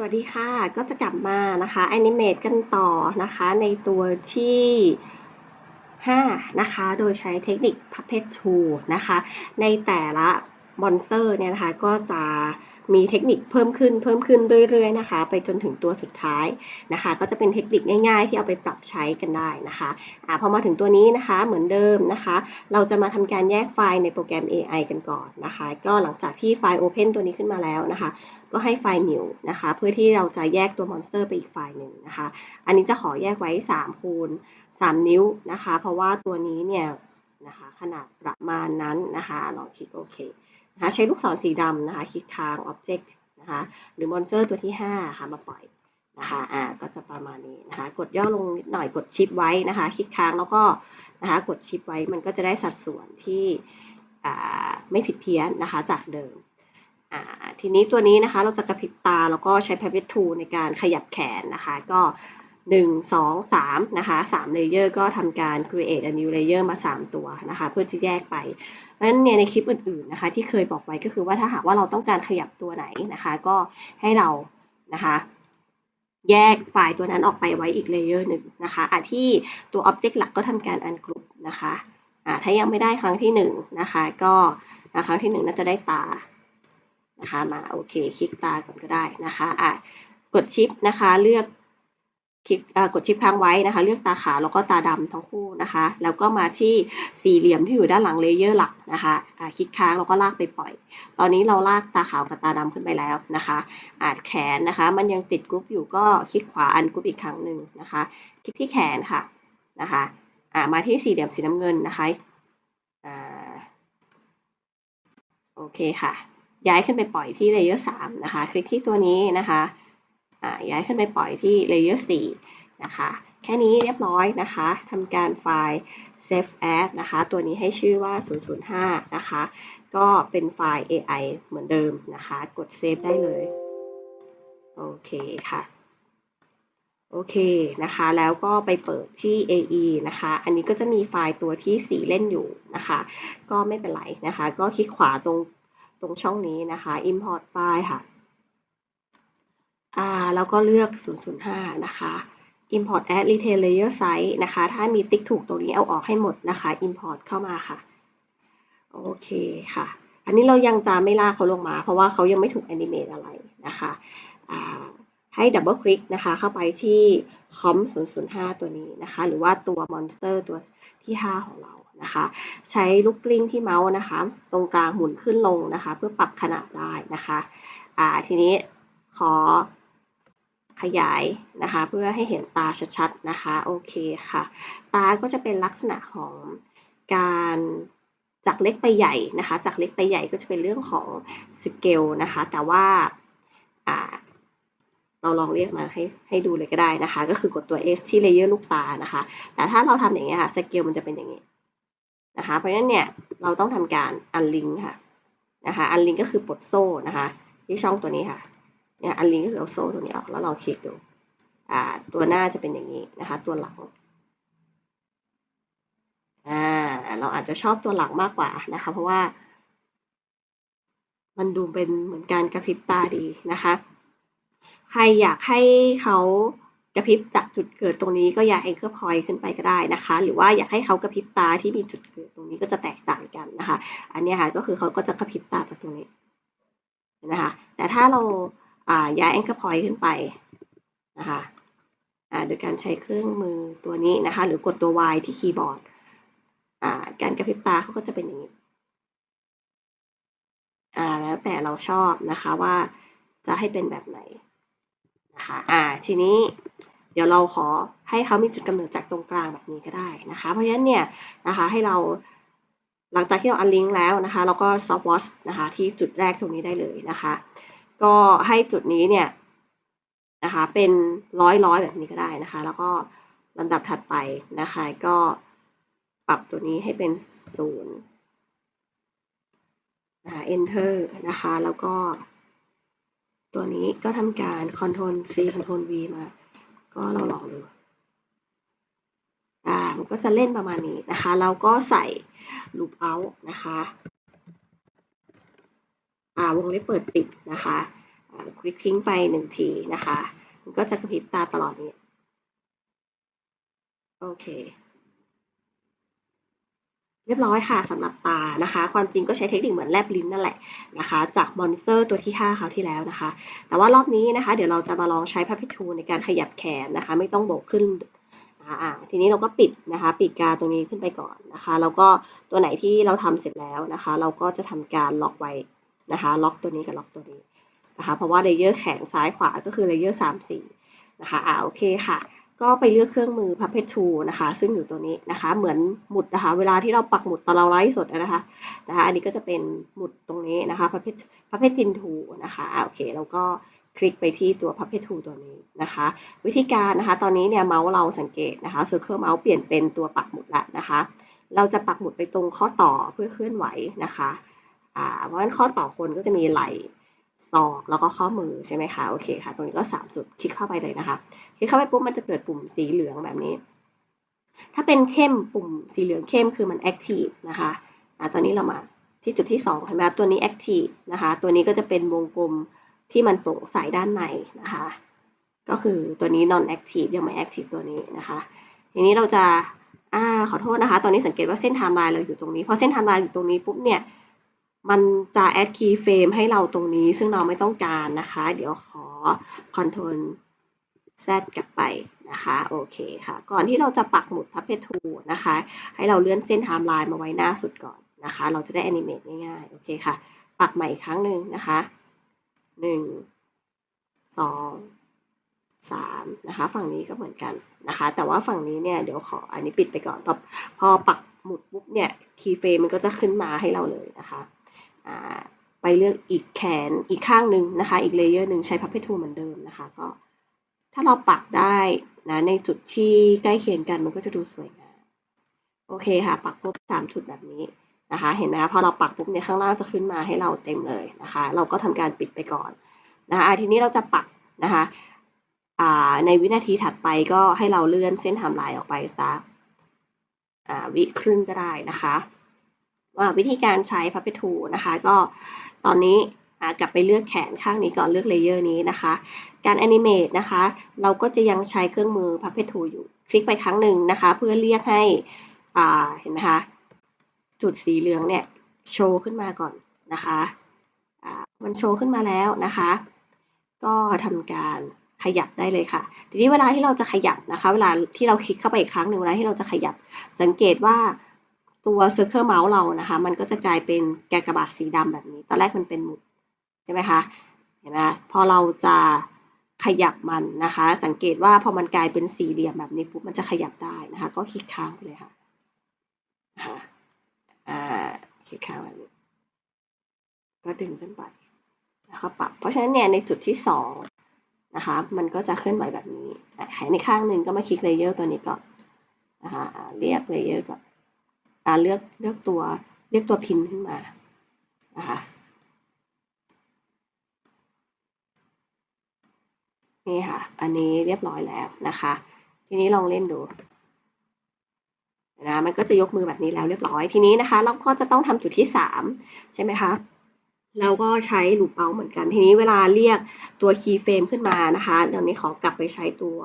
สวัสดีค่ะ ก็จะกลับมานะคะแอนิเมตกันต่อนะคะในตัวที่ 5 นะคะ โดยใช้เทคนิคพั p เพ t ชูนะคะ ในแต่ละมอนสเตอร์เนี่ยนะคะ ก็จะ มีเทคนิคเพิ่มขึ้นเพิ่มขึ้นเรื่อยๆนะคะ ไปจนถึงตัวสุดท้ายนะคะ ก็จะเป็นเทคนิคง่ายๆ ที่เอาไปปรับใช้กันได้นะคะอะพอมาถึงตัวนี้นะคะเหมือนเดิมนะคะ เราจะมาทำการแยกไฟล์ในโปรแกรม AI กันก่อนนะคะ ก็หลังจากที่ไฟล์ Open ตัวนี้ขึ้นมาแล้วนะคะ ก็ให้ไฟล์ new นะคะ เพื่อที่เราจะแยกตัวมอนสเตอร์ไปอีกไฟล์หนึ่งนะคะ อันนี้จะขอแยกไว้3คูณ3 นิ้วนะคะ เพราะว่าตัวนี้เนี่ย นะคะ ขนาดประมาณนั้นนะคะลองคลิกโอเคนะคะใช้ลูกศรสีดำนะคะ คลิกทาง Object นะคะหรือมอนสเตอร์ตัวที่ 5 ค่ะมาปล่อยนะคะอ่าก็จะประมาณนี้นะคะ กดย่อลงนิดหน่อยกดชิปไว้นะคะ คลิกค้างแล้วก็นะคะกดชิปไว้มันก็จะได้สัดส่วนที่อ่าไม่ผิดเพี้ยนนะคะจากเดิมอ่าทีนี้ตัวนี้นะคะเราจะกระพริบตาแล้วก็ใช้ Pivot Tool ในการขยับแขนนะคะ ก็ 1 2 3นะคะ3 layer ก็ทำการ create a new layer มา 3 ตัวนะคะ เพื่อจะแยกไปเพราะฉะนั้นเนี่ยในคลิปอื่นๆนะคะที่เคยบอกไว้ก็คือว่าถ้าหากว่าเราต้องการขยับตัวไหนนะคะ ก็ให้เรานะคะแยกไฟล์ตัวนั้นออกไปไว้อีก layer หนึ่งนะคะอะที่ตัว object หลักก็ทำการ ungroup นะคะอ่าถ้ายังไม่ได้ครั้งที่หนึ่งนะคะก็ครั้งที่หนึ่งน่าจะได้ตานะคะมาโอเคคลิกตาก่อนก็ได้นะคะอะกดชิปนะคะเลือก คลิกกดชิปค้างไว้นะคะ เลือกตาขาวแล้วก็ตาดำทั้งคู่นะคะ แล้วก็มาที่สี่เหลี่ยมที่อยู่ด้านหลังเลเยอร์หลักนะคะะคลิกค้างแล้วก็ลากไปปล่อย ตอนนี้เราลากตาขาวกับตาดำขึ้นไปแล้วนะคะอาจแขนนะคะ มันยังติดกรุ๊ปอยู่ก็คลิกขวาอันกรุ๊ปอีกครั้งหนึ่งนะคะ คลิกที่แขนค่ะนะคะะมาที่สี่เหลี่ยมสีน้ำเงินนะคะโอเคค่ะ ย้ายขึ้นไปปล่อยที่ layer 3นะคะ คลิกที่ตัวนี้นะคะ ย้ายขึ้นไปปล่อยที่ layer 4 นะคะ แค่นี้เรียบร้อยนะคะทำการไฟล์ save as นะคะ ตัวนี้ให้ชื่อว่า 005 นะคะ ก็เป็นไฟล์ AI เหมือนเดิมนะคะ กด save ได้เลย โอเคค่ะ โอเคนะคะ แล้วก็ไปเปิดที่ AE นะคะ อันนี้ก็จะมีไฟล์ตัวที่สีเล่นอยู่นะคะ ก็ไม่เป็นไรนะคะ ก็คลิกขวาตรงตรงช่องนี้นะคะ import ไฟล์ค่ะ อ่าแล้วก็เลือก 005 นะคะ import add retain layer size นะคะ ถ้ามีติ๊กถูกตรงนี้เอาออกให้หมดนะคะ import เข้ามาค่ะ โอเคค่ะ อันนี้เรายังจะไม่ลากเขาลงมา เพราะว่าเขายังไม่ถูก animate อะไรนะคะให้ดับเบิลคลิกนะคะ เข้าไปที่ com 005 ตัวนี้นะคะ หรือว่าตัว monster ตัวที่ 5 ของเรานะคะ ใช้ลูกกลิ้งที่เมาส์นะคะ ตรงกลางหมุนขึ้นลงนะคะ เพื่อปรับขนาดได้นะคะ อ่าทีนี้ขอ ขยายนะคะ เพื่อให้เห็นตาชัดๆนะคะโอเคค่ะ ตาก็จะเป็นลักษณะของการจากเล็กไปใหญ่นะคะ จากเล็กไปใหญ่ก็จะเป็นเรื่องของสเกลนะคะ แต่ว่าเราลองเรียกมาให้ให้ดูเลยก็ได้นะคะ ก็คือกดตัว S ที่เลเยอร์ลูกตานะคะ แต่ถ้าเราทำอย่างนี้ยค่ะสเกลมันจะเป็นอย่างนี้นะคะ เพราะฉะนั้นเนี่ยเราต้องทำการอันลิงค่ะนะคะ อันลิงก็คือปลดโซ่นะคะ ที่ช่องตัวนี้ค่ะ เนี่ยอันลิงก็คือเอาโซ่ตัวนี้ออกแล้วลองคลิกดูอ่าตัวหน้าจะเป็นอย่างนี้นะคะ ตัวหลังอ่าเราอาจจะชอบตัวหลังมากกว่านะคะ เพราะว่า มันดูเป็นเหมือนการกระพริบตาดีนะคะ ใครอยากให้เขากระพริบจากจุดเกิดตรงนี้ก็อยาก anchor point ขึ้นไปก็ได้นะคะ หรือว่าอยากให้เขากระพริบตาที่มีจุดเกิดตรงนี้ก็จะแตกต่างกันนะคะ อันนี้ค่ะก็คือเขาก็จะกระพริบตาจากตรงนี้นะคะ แต่ถ้าเรา ย้าย anchor point ขึ้นไปนะคะโดยการใช้เครื่องมือตัวนี้นะคะ หรือกดตัว Y ที่คีย์บอร์ดการกระพริบตาเขาก็จะเป็นอย่างนี้แล้วแต่เราชอบนะคะว่าจะให้เป็นแบบไหนนะคะอ่าทีนี้เดี๋ยวเราขอให้เขามีจุดกำเนิดจากตรงกลางแบบนี้ก็ได้นะคะ เพราะฉะนั้นเนี่ยนะคะให้เราหลังจากที่เราอันลิงก์แล้วนะคะ เราก็ซอฟต์วอชนะคะที่จุดแรกตรงนี้ได้เลยนะคะ ก็ให้จุดนี้เนี่ยนะคะเป็นร้อยร้อยแบบนี้ก็ได้นะคะ แล้วก็ลำดับถัดไปนะคะก็ปรับตัวนี้ให้เป็นศูนย์นะคะ enter นะคะ แล้วก็ตัวนี้ก็ทำการ Ctrl C Ctrl V มา ก็เราลองดูอ่ามันก็จะเล่นประมาณนี้นะคะ เราก็ใส่ loop out นะคะ วงเล็บเปิดปิดนะคะคลิกทิ้งไปหนึ่งทีนะคะ มันก็จะกระพริบตาตลอดนี้ โอเค เรียบร้อยค่ะสำหรับตานะคะ ความจริงก็ใช้เทคนิคเหมือนแลบลิ้นนั่นแหละนะคะ จากมอนสเตอร์ตัวที่ 5 คราวที่แล้วนะคะ แต่ว่ารอบนี้นะคะ เดี๋ยวเราจะมาลองใช้พับพิทูในการขยับแขนนะคะ ไม่ต้องโบกขึ้นอ่าทีนี้เราก็ปิดนะคะปีกกาตรงนี้ขึ้นไปก่อนนะคะ แล้วก็ตัวไหนที่เราทำเสร็จแล้วนะคะ เราก็จะทำการล็อกไว้ นะคะล็อกตัวนี้กับล็อกตัวนี้นะคะเพราะว่าเลเยอร์แขนซ้ายขวาก็คือเลเยอร์สามสี่นะคะอ่าโอเคค่ะ ก็ไปเลือกเครื่องมือ Puppet Tool นะคะ ซึ่งอยู่ตัวนี้นะคะ เหมือนหมุดนะคะ เวลาที่เราปักหมุดตอนเราไลฟ์สดนะคะนะคะ อันนี้ก็จะเป็นหมุดตรงนี้นะคะ Puppet Puppet Pin Tool นะคะอ่าโอเคแล้วก็คลิกไปที่ตัว Puppet Tool ตัวนี้นะคะ วิธีการนะคะ ตอนนี้เนี่ยเมาส์เราสังเกตนะคะ Circle Mouse เปลี่ยนเป็นตัวปักหมุดแล้วนะคะ เราจะปักหมุดไปตรงข้อต่อเพื่อเคลื่อนไหวนะคะ อ่าเพราะฉะนั้นข้อต่อคนก็จะมีไหล่ศอกแล้วก็ข้อมือใช่ไหมคะโอเคค่ะ ตรงนี้ก็สามจุดคลิกเข้าไปเลยนะคะ คลิกเข้าไปปุ๊บมันจะเกิดปุ่มสีเหลืองแบบนี้ ถ้าเป็นเข้มปุ่มสีเหลืองเข้มคือมัน active นะคะอ่าตอนนี้เรามาที่จุดที่2เห็นไหมตัวนี้ active นะคะตัวนี้ก็จะเป็นวงกลมที่มันโปร่งใสด้านในนะคะก็คือตัวนี้ non active ยังไม่ active ตัวนี้นะคะทีนี้เราจะอ่าขอโทษนะคะ ตอนนี้สังเกตว่าเส้นไทม์ไลน์เราอยู่ตรงนี้พอเส้นไทม์ไลน์อยู่ตรงนี้ปุ๊บเนี่ย มันจะ add keyframe ให้เราตรงนี้ ซึ่งเราไม่ต้องการนะคะ เดี๋ยวขอ control Z กลับไปนะคะโอเคค่ะ ก่อนที่เราจะปักหมุด Puppet Tool นะคะ ให้เราเลื่อนเส้นไทม์ไลน์มาไว้หน้าสุดก่อนนะคะ เราจะได้ animate ง่ายๆ โอเคค่ะ ปักใหม่อีกครั้งหนึ่งนะคะหนึ่งสองสามนะคะ ฝั่งนี้ก็เหมือนกันนะคะ แต่ว่าฝั่งนี้เนี่ยเดี๋ยวขออันนี้ปิดไปก่อนพอพอปักหมุดปุ๊บเนี่ยคีย์เฟรมมันก็จะขึ้นมาให้เราเลยนะคะ ไปเลือกอีกแขนอีกข้างหนึ่งนะคะ อีกเลเยอร์หนึ่งใช้ Puppet Tool เหมือนเดิมนะคะ ก็ถ้าเราปักได้นะในจุดที่ใกล้เคียงกันมันก็จะดูสวยงามโอเคค่ะ ปักครบสามจุดแบบนี้นะคะ เห็นไหมคะพอเราปักปุ๊บเนี่ยข้างล่างจะขึ้นมาให้เราเต็มเลยนะคะ เราก็ทำการปิดไปก่อนนะคะทีนี้เราจะปักนะคะในวินาทีถัดไปก็ให้เราเลื่อนเส้นไทม์ไลน์ออกไปสักวิครึ่งก็ได้นะคะ ว่าวิธีการใช้ Puppet Tool นะคะ ก็ตอนนี้กลับไปเลือกแขนข้างนี้ก่อนเลือกเลเยอร์นี้นะคะ การ animate นะคะ เราก็จะยังใช้เครื่องมือ Puppet Tool อยู่ คลิกไปครั้งหนึ่งนะคะ เพื่อเรียกให้เห็นไหมคะ จุดสีเหลืองเนี่ยโชว์ขึ้นมาก่อนนะคะมันโชว์ขึ้นมาแล้วนะคะ ก็ทำการขยับได้เลยค่ะ ทีนี้เวลาที่เราจะขยับนะคะ เวลาที่เราคลิกเข้าไปอีกครั้งหนึ่งเวลาที่เราจะขยับ สังเกตว่า ตัว Circle Mouse เรานะคะ มันก็จะกลายเป็นแกกระบาทสีดำแบบนี้ ตอนแรกมันเป็นหมุดใช่ไหมคะ เห็นไหมพอเราจะขยับมันนะคะ สังเกตว่าพอมันกลายเป็นสี่เหลี่ยมแบบนี้ปุ๊บมันจะขยับได้นะคะ ก็คลิกค้างไปเลยค่ะคะอ่าคลิกค้างแบบนี้ก็ดึงขึ้นไปแล้วก็ปรับ เพราะฉะนั้นเนี่ยในจุดที่สองนะคะ มันก็จะเคลื่อนไหวแบบนี้แขนในข้างหนึ่งก็มาคลิกเลเยอร์ตัวนี้ก่อนนะคะเรียกเลเยอร์ก่อน เลือกเลือกตัวเลือกตัวพินขึ้นมานะคะนี่ค่ะ อันนี้เรียบร้อยแล้วนะคะ ทีนี้ลองเล่นดูนะมันก็จะยกมือแบบนี้แล้วเรียบร้อยทีนี้นะคะ เราก็จะต้องทำจุดที่สามใช่ไหมคะเราก็ใช้ลูปเอาเหมือนกัน ทีนี้เวลาเรียกตัว key frame ขึ้นมานะคะเดี๋ยวนี้ขอกลับไปใช้ตัว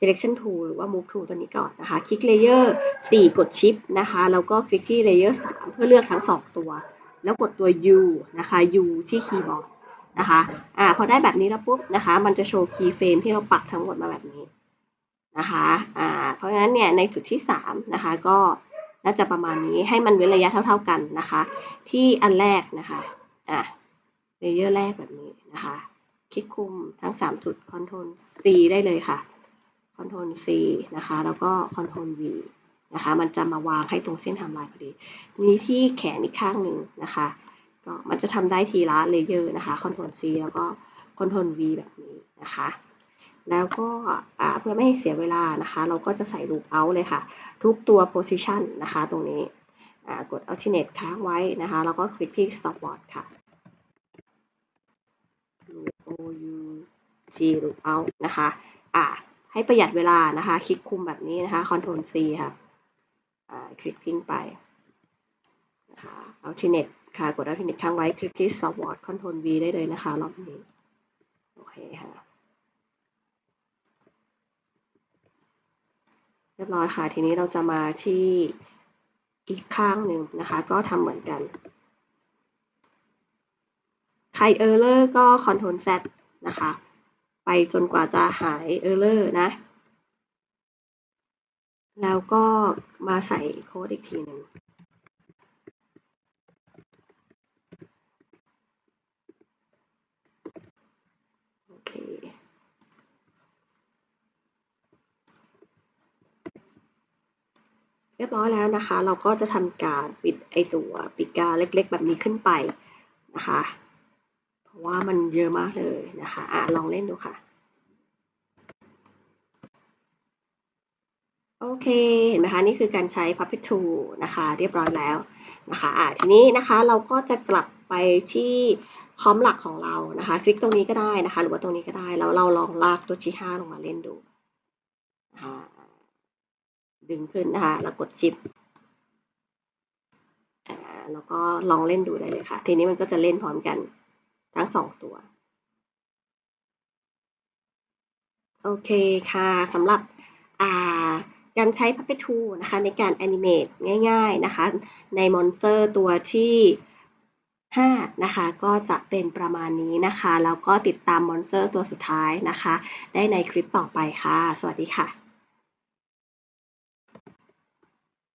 selection tool หรือว่า move tool ตัวนี้ก่อนนะคะ คลิก layer 4 กด shift นะคะ แล้วก็คลิกที่ layer 3 เพื่อเลือกทั้ง 2 ตัว แล้วกดตัว U นะคะ U ที่คีย์บอร์ดนะคะอ่าพอได้แบบนี้แล้วปุ๊บนะคะ มันจะโชว์คีย์เฟรมที่เราปักทั้งหมดมาแบบนี้นะคะอ่าเพราะฉะนั้นเนี่ยในจุดที่ 3 นะคะ ก็น่าจะประมาณนี้ให้มันเว้นระยะเท่า ๆกันนะคะ ที่อันแรกนะคะอ่าเลเยอร์แรกแบบนี้นะคะ คลิกคุมทั้ง 3 จุด Ctrl C ได้เลยค่ะ Ctrl C นะคะ แล้วก็ Ctrl V นะคะ มันจะมาวางให้ตรงเส้นไทม์ไลน์พอดี มีที่แขนอีกข้างหนึ่งนะคะ ก็มันจะทำได้ทีละเลเยอร์นะคะ Ctrl C แล้วก็ Ctrl V แบบนี้นะคะ แล้วก็เพื่อไม่ให้เสียเวลานะคะ เราก็จะใส่ loop out เลยค่ะ ทุกตัว position นะคะ ตรงนี้กด alternate ค้างไว้นะคะ แล้วก็คลิกที่ stopwatch ค่ะ loop o u g loop out นะคะ อ่า ให้ประหยัดเวลานะคะ คลิกคุมแบบนี้นะคะ Ctrl C ค่ะคลิกทิ้งไปนะคะ alternate ค่ะ กด alternate ค้างไว้ คลิกที่ stopwatch Ctrl V ได้เลยนะคะ รอบนี้ โอเคค่ะ เรียบร้อยค่ะ ทีนี้เราจะมาที่อีกข้างหนึ่งนะคะ ก็ทำเหมือนกันใครเออร์เลอร์ก็ Ctrl Z นะคะ ไปจนกว่าจะหายเออร์เลอร์นะ แล้วก็มาใส่โค้ดอีกทีหนึ่งโอเคเรียบร้อยแล้วนะคะ เราก็จะทำการปิดไอตัวปิดกาเล็กๆ แบบนี้ขึ้นไปนะคะ ว่ามันเยอะมากเลยนะคะอะลองเล่นดูค่ะ โอเค เห็นไหมคะ นี่คือการใช้ Puppet Tool นะคะ เรียบร้อยแล้วนะคะอะทีนี้นะคะเราก็จะกลับไปที่คอมหลักของเรานะคะ คลิกตรงนี้ก็ได้นะคะ หรือว่าตรงนี้ก็ได้ แล้วเราลองลากตัวชี้ห้าลงมาเล่นดูนะคะดึงขึ้นนะคะ แล้วกดชิปแล้วก็ลองเล่นดูได้เลยค่ะ ทีนี้มันก็จะเล่นพร้อมกัน ทั้งสองตัว โอเคค่ะสำหรับการใช้ Puppet Tool นะคะในการ Animate ง่ายๆนะคะ ในมอนสเตอร์ตัวที่ 5 นะคะ ก็จะเป็นประมาณนี้นะคะ แล้วก็ติดตามมอนสเตอร์ตัวสุดท้ายนะคะ ได้ในคลิปต่อไปค่ะ สวัสดีค่ะ